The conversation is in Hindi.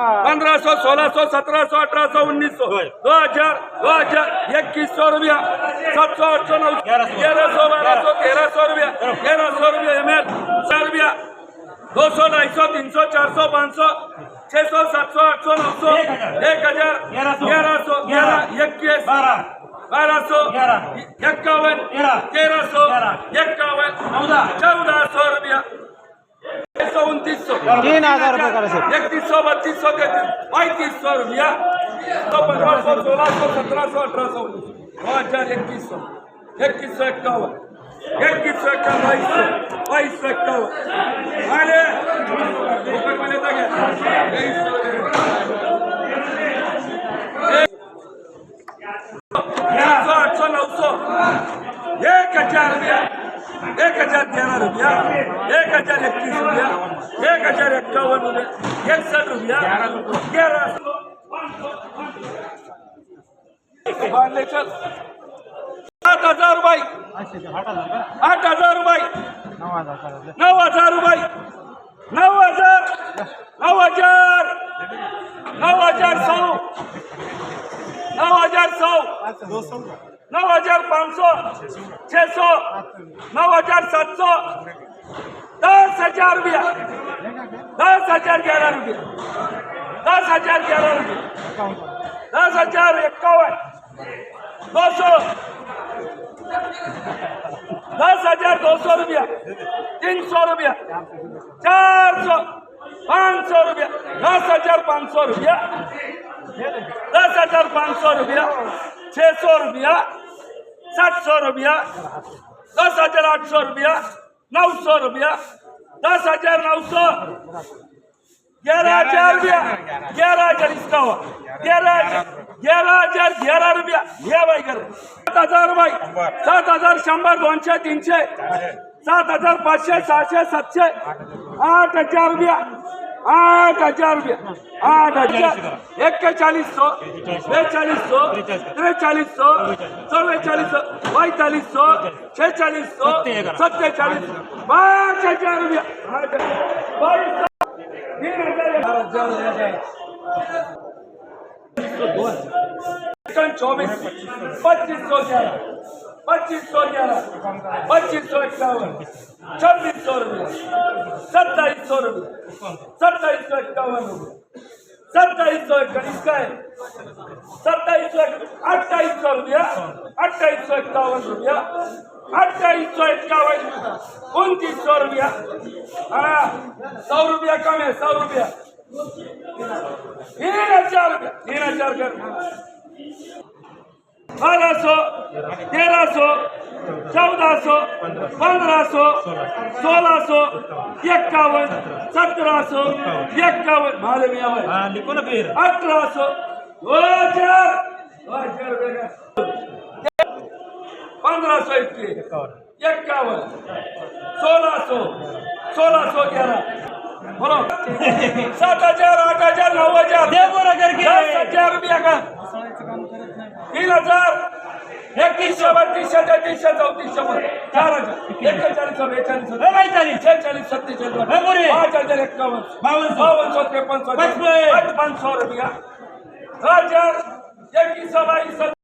पंद्रह सौ सोलह सौ सत्रह सौ अठारह सौ उन्नीस सौ दो हज़ार दो हज़ार इक्कीस सौ रुपया। सात सौ आठ सौ नौ ग्यारह सौ। बारह सौ तेरह सौ रुपया। तेरह सौ रुपया एम एल सौ रुपया। दो सौ ढाई सौ तीन सौ चार सौ पाँच सौ छह सौ सात सौ आठ सौ नौ सौ एक हज़ार। ग्यारह सौ। ग्यारह इक्कीस बारह। सौ इक्यावन तेरह। सौ इक्यावन चौदह सौ रुपया। एक सौ। तीन हज़ार रुपये इकतीस सौ। बत्तीस सौ तैतीस पैंतीस सौ रुपया। पंद्रह सौ सोलह सौ सत्रह सौ अठारह सौ। दो हज़ार इक्कीस सौ। इक्कीस सौ इक्यावन। इक्कीस सौ इक्यावन बाईस सौ। बाईस सौ इक्यावन। अरे आठ सौ नौ सौ। एक हज़ार रुपया। एक हज़ार ग्यारह रुपया। एक हज़ार इक्कीस रुपया। हजार इक्यावन रुपया इकसठ रुपया. ग्यारह सौ सात हजार रुपये. आठ हजार रुपये. नऊ हजार रुपये. नऊ हजार. नऊ हजार. नऊ हजार सौ. नऊ हजार सौ. नऊ हजार पाच सौ छः सौ नौ हजार सात सौ હજાર રૂપિયા દસ હજાર ગ્યારહ રૂપિયા દસ હજાર ગ્યારહ રૂપિયા દસ હજાર એકાવન દોસો દસ હજાર દોસો રૂપિયા તીનસો રૂપિયા ચારસો પાંચસો રૂપિયા દસ હજાર પાંચસો રૂપિયા દસ હજાર પાંચસો રૂપિયા છસો રૂપિયા સાતસો રૂપિયા દસ હજાર આઠસો રૂપિયા નવસો રૂપિયા दस हजार नौ सौ हजार ग्यारह हजार रुपया. ग्यारह हजार इसका हुआ ग्यारह हजार ग्यारह हजार ग्यारह रुपया. घ्या बाई कर सात हजार रुपये सात हजार शंभर दोनशे तीनशे. सात हजार पाचशे सहाशे सातशे. आठ हजार रुपया. आठ हज़ार रुपया। आठ हज़ार। एक्केचाळीस सौ बेचाळीस सौ त्रेचाळीस सौ चव्वेचाळीस सौ पैंतालीस सौ छेचाळीस सौ सत्तेचाळीस पाच हज़ार। रुपया. तीन हज़ार। चौबीस पच्चीस सौ ग्यारह। पच्चीस सौ ग्यारह। पच्चीस सौ इक्यावन छब्बीस सौ रुपये सत्ताईस सौ रुपये सत्ताईस सौ इक्यावन रुपये सत्ताईस सौ इक्कीस का है सत्ताईस सौ अट्ठाईस सौ रुपया अट्ठाईस सौ इक्यावन रुपया अट्ठाईस सौ इक्यावन उनतीस सौ रुपया हाँ सौ रुपया कम है सौ रुपया. तीन हजार तीन हजार कर बारह सौ तेरह सौ चौदह सौ पंद्रह सौ सोलह सौ इक्यावन सत्रह सौ इक्यावन। माले मियाँ भाई। लिखो ना फिर। अठारह सौ। दो हज़ार दो हज़ार पंद्रह सौ इक्यावन सोलह सौ सोलह सौ ग्यारह। बोलो। सात हज़ार आठ हज़ार नौ हज़ार। दस हज़ार रुपया का। तीन हजार एकतीसशे बत्तीसशे तेहतीसशे चौतीसशे चार हजार एक्केचाळीस सौ बेचाळीस ए, बेचाळीस. छेचाळीस सत्तेचाळीस ए, बोले. पाच हजार एक्कावन्न बावन्न सौ. बावन्न सौ त्रेपन्न सौ पचपन. पचपन सौ रुपया हजार इक्कीस सौ बाईस सौ